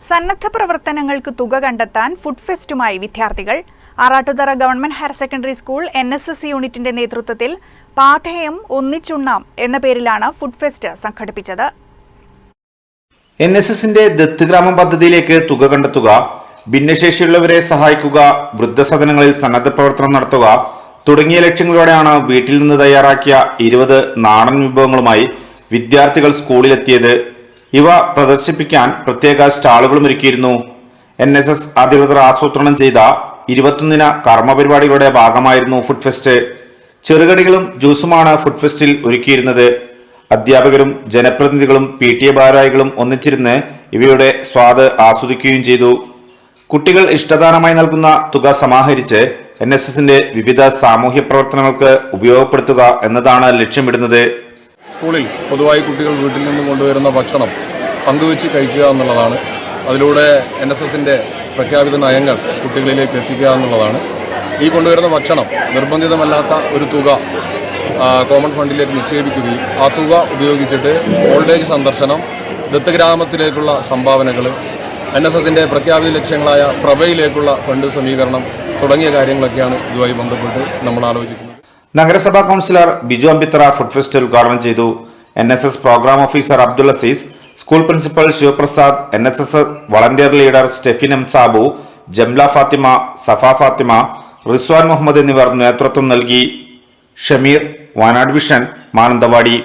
സന്നദ്ധ പ്രവർത്തനങ്ങൾക്ക് തുക കണ്ടെത്താൻ ഫുഡ് ഫെസ്റ്റുമായി വിദ്യാർത്ഥികൾ Arattuthara government higher secondary school N S S യൂണിറ്റിന്റെ നേതൃത്വത്തിൽ പാഥേയം ഒന്നിച്ചുണ്ണാം എന്ന പേരിലാണ് ഫുഡ് ഫെസ്റ്റ് സംഘടിപ്പിച്ചത്. എൻ എസ് എസിന്റെ ദത്തുഗ്രാമം പദ്ധതിയിലേക്ക് തുക കണ്ടെത്തുക ഭിന്നശേഷിയുള്ളവരെ സഹായിക്കുക വൃദ്ധസദനങ്ങളിൽ സന്നദ്ധ പ്രവർത്തനം നടത്തുക തുടങ്ങിയ ലക്ഷ്യങ്ങളോടെയാണ് വീട്ടിൽ നിന്ന് തയ്യാറാക്കിയ ഇരുപത് നാടൻ വിഭവങ്ങളുമായി വിദ്യാർത്ഥികൾ സ്കൂളിലെത്തിയത് ഇവ പ്രദർശിപ്പിക്കാൻ പ്രത്യേക സ്റ്റാളുകളും ഒരുക്കിയിരുന്നു. എൻ എസ് എസ് അധികൃതർ ആസൂത്രണം ചെയ്ത ഇരുപത്തൊന്നിന കർമ്മപരിപാടികളുടെ ഭാഗമായിരുന്നു ഫുഡ് ഫെസ്റ്റ്. ചെറുകടികളും ജ്യൂസുമാണ് ഫുഡ് ഫെസ്റ്റിൽ ഒരുക്കിയിരുന്നത്. അധ്യാപകരും ജനപ്രതിനിധികളും പി ടി എ ഭാരവാഹികളും ഒന്നിച്ചിരുന്ന് ഇവയുടെ സ്വാദ് ആസ്വദിക്കുകയും ചെയ്തു. കുട്ടികൾ ഇഷ്ടദാനമായി നൽകുന്ന തുക സമാഹരിച്ച് എൻ എസ് എസിന്റെ വിവിധ സാമൂഹ്യ പ്രവർത്തനങ്ങൾക്ക് ഉപയോഗപ്പെടുത്തുക എന്നതാണ് ലക്ഷ്യമിടുന്നത്. സ്കൂളിൽ പൊതുവായി കുട്ടികൾ വീട്ടിൽ നിന്നും കൊണ്ടുവരുന്ന ഭക്ഷണം പങ്കുവെച്ച് കഴിക്കുക എന്നുള്ളതാണ്. അതിലൂടെ എൻ എസ് എസിന്റെ പ്രഖ്യാപിത നയങ്ങൾ കുട്ടികളിലേക്ക് എത്തിക്കുക എന്നുള്ളതാണ്. ഈ കൊണ്ടുവരുന്ന ഭക്ഷണം നിർബന്ധിതമല്ലാത്ത ഒരു തുക കോമൺ ഫണ്ടിലേക്ക് നിക്ഷേപിക്കുകയും ആ തുക ഉപയോഗിച്ചിട്ട് ഓൾഡ് ഏജ് സന്ദർശനം ദത്തഗ്രാമത്തിലേക്കുള്ള സംഭാവനകൾ എൻ എസ് എസിന്റെ പ്രഖ്യാപിത ലക്ഷ്യങ്ങളായ പ്രഭയിലേക്കുള്ള ഫണ്ട് സമീകരണം തുടങ്ങിയ കാര്യങ്ങളൊക്കെയാണ് ഇതുമായി ബന്ധപ്പെട്ട് നമ്മൾ ആലോചിക്കുന്നത് നഗരസഭാ councillor Biju Ambithra food fest ഉദ്ഘാടനം ചെയ്തു. N S S program officer Abdul Aziz school principal Shivaprasad N S S volunteer leader Stephin M Sabu Jamla Fathima Safa Fathima Rizwan Muhammad എന്നിവർ നേതൃത്വം നൽകി. ഷമീർ വയനാട് വിഷൻ മാനന്തവാടി.